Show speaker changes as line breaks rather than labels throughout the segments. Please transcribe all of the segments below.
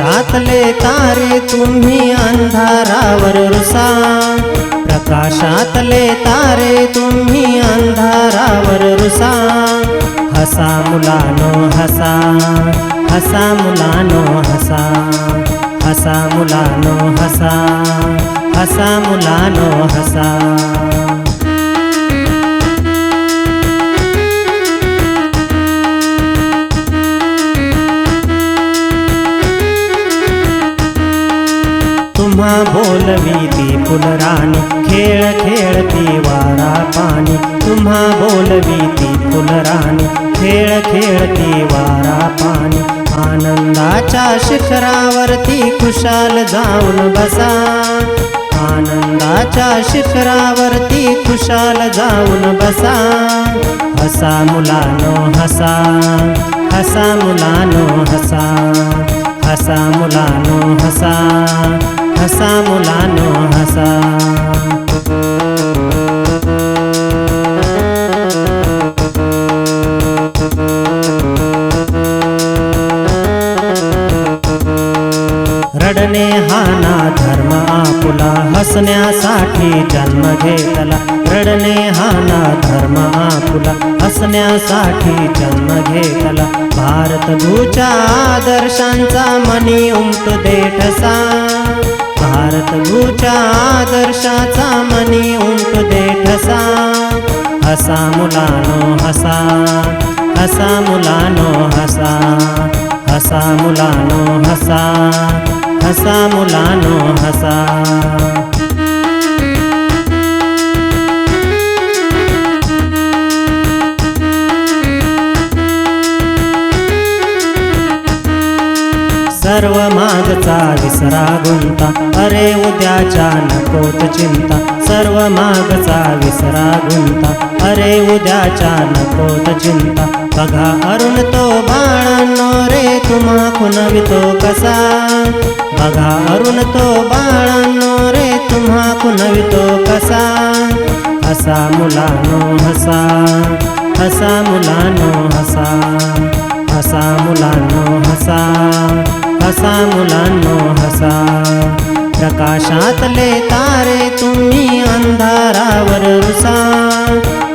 प्रकाशातले तारे तुम्ही अंधारावर रुसा. प्रकाशातले तारे तुम्ही अंधारावर रुसा. हसा मुलानो हसा. हसा मुलानो हसा. हसा मुलानो हसा. हसा मुलानो हसा. तुम्हा बोलवी ती फुलराणी. खेळ खेळती वारा पाणी. तुम्हा बोलवी ती फुलराणी. खेळ खेळती वारा पाणी. आनंदाच्या शिखरावरती खुशाल जाऊन बसा. आनंदाच्या शिखरावरती खुशाल जाऊन बसा. हसा मुलानो हसा. हसा मुलानो हसा. हसा मुलानो हसा. हसा मुलानो हसा. रडणे हा ना धर्म आपुला हसण्यासाठी जन्म घेतला. रडणे हा ना धर्म आपुला हसण्यासाठी जन्म घेतला. भारतभूच्या आदर्शांचा मनी उमटू देठसा भारत भूच्या आदर्शाचा मनी उमटू देठसा हसा मुलानो हसा. हसा मुलानो हसा. हसा मुलानो हसा. हसा मुलानो हसा. सर्व मागचा विसरा गुंता. अरे उद्याच्या नकोत चिंता. सर्व मागचा विसरा गुंता. अरे उद्याच्या नकोत चिंता. बघा अरुण तो बाळांनो रे तुम्हा खुनवितो कसा? बघा अरुण तो बाळांनो रे तुम्हा खुनवितो कसा? हसा मुलानो हसा. हसा मुलानो हसा. हसा मुलांनो हसा. हसा मुलांनो हसा. प्रकाशातले तारे तुम्ही अंधारावर रुसा.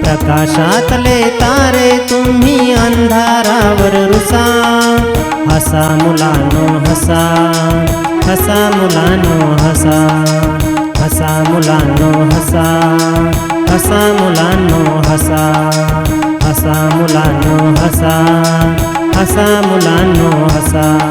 प्रकाशातले तारे तुम्ही अंधारावर रुसा. हसा मुलांनो हसा. हसा मुलांनो हसा. हसा मुलांनो हसा. हसा मुलांनो हसा. हसा मुलांनो हसा. हसा मुलांनो हसा.